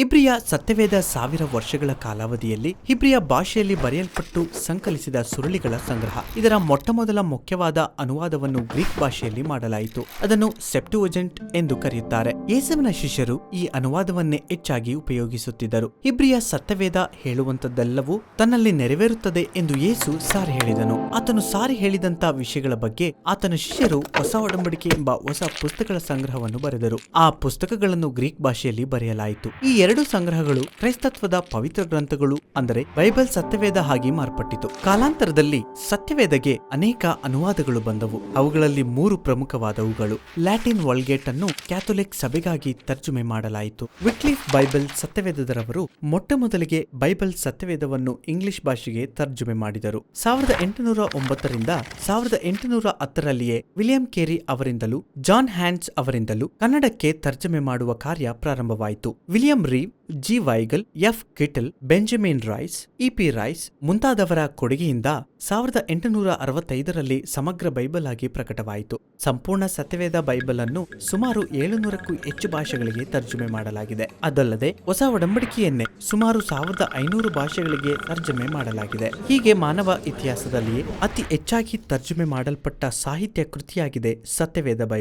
ಇಬ್ರಿಯ ಸತ್ಯವೇದ ಸಾವಿರ ವರ್ಷಗಳ ಕಾಲಾವಧಿಯಲ್ಲಿ ಇಬ್ರಿಯ ಭಾಷೆಯಲ್ಲಿ ಬರೆಯಲ್ಪಟ್ಟು ಸಂಕಲಿಸಿದ ಸುರುಳಿಗಳ ಸಂಗ್ರಹ. ಇದರ ಮೊಟ್ಟಮೊದಲ ಮುಖ್ಯವಾದ ಅನುವಾದವನ್ನು ಗ್ರೀಕ್ ಭಾಷೆಯಲ್ಲಿ ಮಾಡಲಾಯಿತು. ಅದನ್ನು ಸೆಪ್ಟುವಜೆಂಟ್ ಎಂದು ಕರೆಯುತ್ತಾರೆ. ಯೇಸುವಿನ ಶಿಷ್ಯರು ಈ ಅನುವಾದವನ್ನೇ ಹೆಚ್ಚಾಗಿ ಉಪಯೋಗಿಸುತ್ತಿದ್ದರು. ಇಬ್ರಿಯ ಸತ್ಯವೇದ ಹೇಳುವಂತದ್ದೆಲ್ಲವೂ ತನ್ನಲ್ಲಿ ನೆರವೇರುತ್ತದೆ ಎಂದು ಯೇಸು ಸಾರಿ ಹೇಳಿದನು. ಆತನು ಸಾರಿ ಹೇಳಿದಂತ ವಿಷಯಗಳ ಬಗ್ಗೆ ಆತನ ಶಿಷ್ಯರು ಹೊಸ ಒಡಂಬಡಿಕೆ ಎಂಬ ಹೊಸ ಪುಸ್ತಕಗಳ ಸಂಗ್ರಹವನ್ನು ಬರೆದರು. ಆ ಪುಸ್ತಕಗಳನ್ನು ಗ್ರೀಕ್ ಭಾಷೆಯಲ್ಲಿ ಬರೆಯಲಾಯಿತು. ಈ ಎರಡು ಸಂಗ್ರಹಗಳು ಕ್ರೈಸ್ತತ್ವದ ಪವಿತ್ರ ಗ್ರಂಥಗಳು ಅಂದರೆ ಬೈಬಲ್ ಸತ್ಯವೇದ ಹಾಗೆ ಮಾರ್ಪಟ್ಟಿತು. ಕಾಲಾಂತರದಲ್ಲಿ ಸತ್ಯವೇದಗೆ ಅನೇಕ ಅನುವಾದಗಳು ಬಂದವು. ಅವುಗಳಲ್ಲಿ ಮೂರು ಪ್ರಮುಖವಾದವುಗಳು. ಲ್ಯಾಟಿನ್ ವಲ್ಗೇಟ್ ಅನ್ನು ಕ್ಯಾಥೊಲಿಕ್ ಸಭೆಗಾಗಿ ತರ್ಜುಮೆ ಮಾಡಲಾಯಿತು. ವಿಕ್ಲಿಫ್ ಬೈಬಲ್ ಸತ್ಯವೇದರವರು ಮೊಟ್ಟ ಮೊದಲಿಗೆ ಬೈಬಲ್ ಸತ್ಯವೇದವನ್ನು ಇಂಗ್ಲಿಷ್ ಭಾಷೆಗೆ ತರ್ಜುಮೆ ಮಾಡಿದರು. ಸಾವಿರದ ಎಂಟುನೂರ ಒಂಬತ್ತರಿಂದ ಸಾವಿರದ ಎಂಟುನೂರ ಹತ್ತರಲ್ಲಿಯೇ ವಿಲಿಯಂ ಕೇರಿ ಅವರಿಂದಲೂ ಜಾನ್ ಹ್ಯಾಂಡ್ಸ್ ಅವರಿಂದಲೂ ಕನ್ನಡಕ್ಕೆ ತರ್ಜುಮೆ ಮಾಡುವ ಕಾರ್ಯ ಪ್ರಾರಂಭವಾಯಿತು. William Reeve, G Weigle, F Kittel, Benjamin Rice E P Rice ಮುಂತಾದವರ ಕೊಡುಗೆಯಿಂದ ಸಾವಿರದ ಎಂಟುನೂರ ಅರವತ್ತೈದರಲ್ಲಿ ಸಮಗ್ರ ಬೈಬಲ್ ಆಗಿ ಪ್ರಕಟವಾಯಿತು. ಸಂಪೂರ್ಣ ಸತ್ಯವೇದ ಬೈಬಲ್ ಅನ್ನು ಸುಮಾರು ಏಳುನೂರಕ್ಕೂ ಹೆಚ್ಚು ಭಾಷೆಗಳಿಗೆ ತರ್ಜುಮೆ ಮಾಡಲಾಗಿದೆ. ಅದಲ್ಲದೆ ಹೊಸ ಒಡಂಬಡಿಕೆಯನ್ನೇ ಸುಮಾರು ಸಾವಿರದ ಐನೂರು ಭಾಷೆಗಳಿಗೆ ತರ್ಜುಮೆ ಮಾಡಲಾಗಿದೆ. ಹೀಗೆ ಮಾನವ ಇತಿಹಾಸದಲ್ಲಿಯೇ ಅತಿ ಹೆಚ್ಚಾಗಿ ತರ್ಜುಮೆ ಮಾಡಲ್ಪಟ್ಟ ಸಾಹಿತ್ಯ ಕೃತಿಯಾಗಿದೆ ಸತ್ಯವೇದ ಬೈಬಲ್.